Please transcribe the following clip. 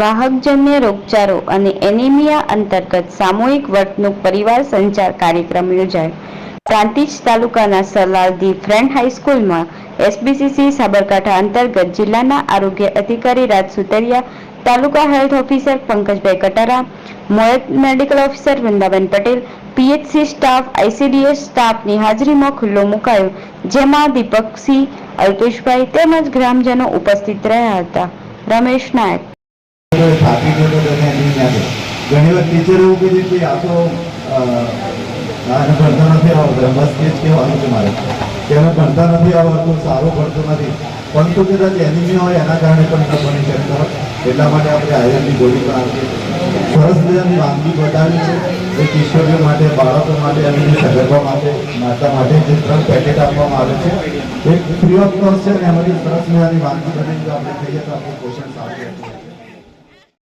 વાહકજન્ય રોગચાળો અને એનિમિયા અંતર્ગત સામૂહિક વર્તણૂક પરિવાર સંચાર કાર્યક્રમ યોજાયો. પ્રાંતિજ તાલુકાના સરલાલદી ફ્રેન્ડ હાઈસ્કૂલમાં એસબીસીસી સાબરકાંઠા અંતર્ગત જિલ્લાના આરોગ્ય અધિકારી Raj Sutariya, taluka health officer Pankajbhai Katara મોયત medical officer Vrundaben Patel PHC staff ICDS સ્ટાફની હાજરીમાં ખુલ્લો મુકાયો, જેમાં દીપકસિંહ, અલ્પેશભાઈ તેમજ ગ્રામજનો ઉપસ્થિત રહ્યા હતા. રમેશ નાયક તો થાકી ગયો તો તમે એની યાદ ઘણી વાર ટીચર એવું કીધું કે આ તો આને ભણતો નથી આવો બસ જ કહેવાનું છે મારે. કે અમે ભણતા નથી આવડતું સારું ભણતું નથી. પરંતુ કદાચ એનિમી હોય એના કારણે પણ ન બની શકતો એટલા માટે આપણે આયરની ગોળી પણ આપીએ સરસ મજાની વાનગી બતાવી છે. એ કિશોરીઓ માટે, બાળકો માટે, અને સગર્ભા માટે, માતા માટે જે ત્રણ પેકેટ આપવામાં આવે છે. એક ફ્રી ઓફ કોસ્ટ છે ને એમાંથી સરસ મજાની વાનગી બની આપણે કહીએ તો આપણું પોષણ સારું.